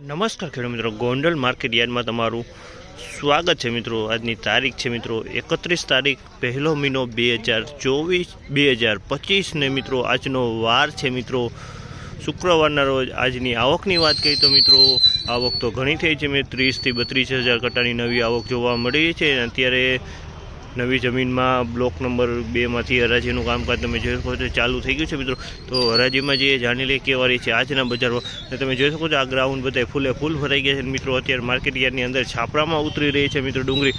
નમસ્કાર ખેડૂત મિત્રો. ગોંડલ માર્કેટ યાર્ડમાં તમારું સ્વાગત છે મિત્રો. આજની તારીખ છે મિત્રો એકત્રીસ તારીખ પહેલો મહિનો બે હજાર ચોવીસ, બે હજાર પચીસ ને મિત્રો આજનો વાર છે મિત્રો. શુક્રવારના રોજ આજની આવકની વાત કરીએ તો મિત્રો આવક તો ઘણી થઈ છે. મેં ત્રીસથી બત્રીસ હજાર કટ્ટાની નવી આવક જોવા મળી છે. અત્યારે નવી જમીનમાં બ્લોક નંબર બેમાંથી હરાજીનું કામકાજ તમે જોઈ શકો છો. ચાલુ થઈ ગયું છે મિત્રો. તો હરાજીમાં જે જાણી લઈએ કેવા રહી છે આજના બજારમાં. તમે જોઈ શકો છો આ ગ્રાઉન્ડ બધા ફૂલે ફૂલ ભરાઈ ગયા છે. મિત્રો અત્યારે માર્કેટ યાર્ડની અંદર છાપરામાં ઉતરી રહી છે મિત્રો ડુંગળી.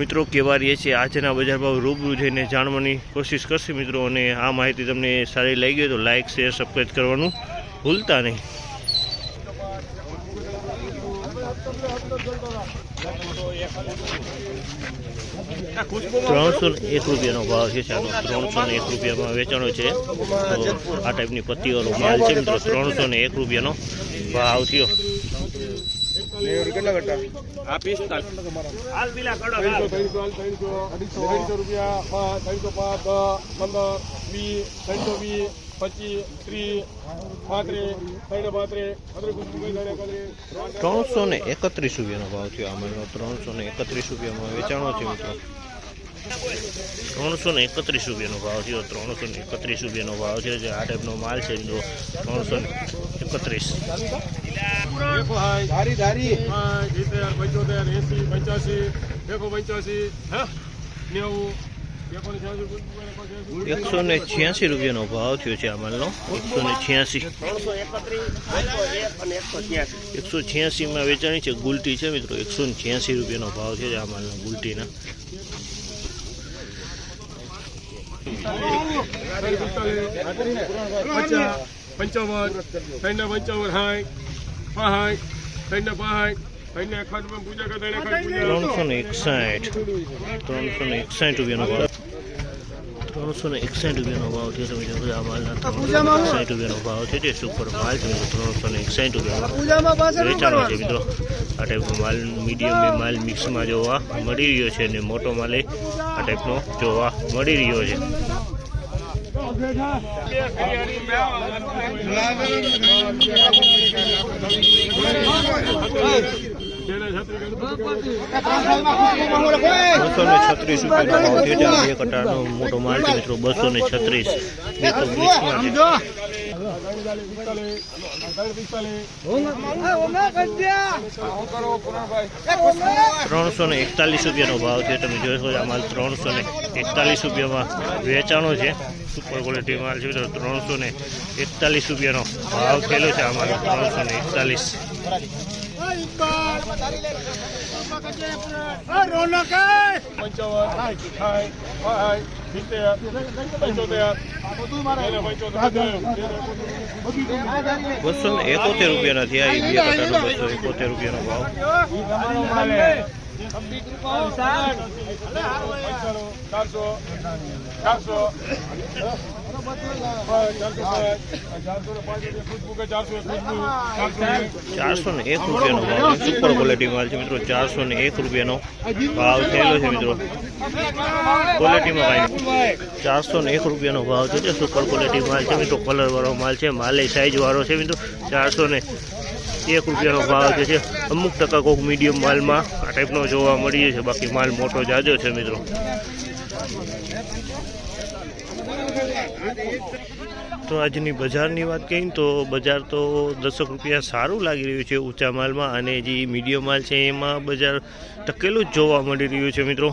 મિત્રો કેવા રહીએ છીએ આજના બજાર ભાવ રૂબરૂ જઈને જાણવાની કોશિશ કરશે મિત્રો. અને આ માહિતી તમને સારી લાગી હોય તો લાઇક શેર સબસ્ક્રાઈબ કરવાનું ભૂલતા નહીં. ત્રણસો એક રૂપિયાનો ભાવ છે ચાલો ત્રણસો ને એક રૂપિયામાં વેચાણો છે. આ ટાઈપની પત્તીઓનો માલ છે મિત્રો. ત્રણસો ને એક રૂપિયાનો ભાવ થયો. કેટલા પિસ્તાલીસ ત્રણસો રૂપિયા ત્રણસો ને એકત્રીસ રૂપિયાનો ભાવ થયો આ મહિનો. ત્રણસો ને એકત્રીસ રૂપિયામાં વેચાણો છે મિત્રો. ત્રણસો ને એકત્રીસ રૂપિયાનો ભાવ થયો. ત્રણસો ને એકત્રીસ રૂપિયાનો ભાવ છે. જે આ ટાઈપનો માલ છે મિત્રો. ત્રણસો ને એકત્રીસ. પંચોતેર એસી પંચ્યાસી. એકો પંચ્યાસી. હે? નેવું. એકસો ને છ્યાસી રૂપિયાનો ભાવ થયો છે આ એકસો ને છ્યાસી. એકસો છ્યાસીમાં વેચાણી છે, ગુલટી છે મિત્રો. એકસો ને છ્યાસી રૂપિયાનો ભાવ છે આ માલનો ગુલટીના. પંચાવન ત્રણ પંચાવન હાય પૂજા કરતા એકાદ ત્રણસો ને એકસાઠ. ત્રણસો ને એકસાઠ રૂપિયાનો ભાવ. ત્રણસો ને એકસાઠ રૂપિયાનો ભાવ છે તમે જોશો આ માલના ત્રણસો એકસાઠ રૂપિયાનો ભાવ છે જે સુપર માલ છે ત્રણસો ને એકસાઠ રૂપિયાનો વેચાણો છે મિત્રો. આ ટાઈપનો માલ મીડિયમ માલ મિક્સમાં જોવા મળી રહ્યો છે અને મોટો માલ એ આ ટાઈપનો જોવા મળી રહ્યો છે. બસો ને છત્રીસ રૂપિયાનો જે આ મોટો માલ છે મિત્રો બસો ને છત્રીસ ત્રણસો ને એકતાલીસ રૂપિયાનો ભાવ છે, તમે જોઈ શકો આ માલ ત્રણસો ને એકતાલીસ રૂપિયામાં વેચાણો છે સુપર ક્વોલિટી માલ છે તો ત્રણસો ને એકતાલીસ રૂપિયાનો ભાવ થયેલો છે, આ માલ ત્રણસો ને એકતાલીસ. બસો ને એકોતેર રૂપિયાના થયા બસો એકોતેર રૂપિયાનો ભાવ ચારસો ને એક રૂપિયાનો ભાવ સુપર ક્વોલિટી માલ છે મિત્રો. ચારસો ને એક રૂપિયાનો ભાવ થયેલો છે મિત્રો. ક્વોલિટીમાં ભાઈ. ચારસો ને એક રૂપિયાનો ભાવ છે સુપર ક્વોલિટી માલ છે મિત્રો. કલરવાળો માલ છે. માલે સાઈઝ વાળો છે મિત્રો. ચારસો ને એક રૂપિયાનો ભાવ જે છે, અમુક ટકા કોઈક મીડિયમ માલમાં આ ટાઈપનો જોવા મળી છે બાકી માલ મોટો જાજો છે, મિત્રો. તો આજની બજારની વાત કહીએ તો બજાર તો દસક રૂપિયા સારું લાગી રહ્યું છે ઊંચા માલમાં અને જે મીડિયમ માલ છે, એમાં બજાર ટકેલું જ જોવા મળી રહ્યું છે, મિત્રો.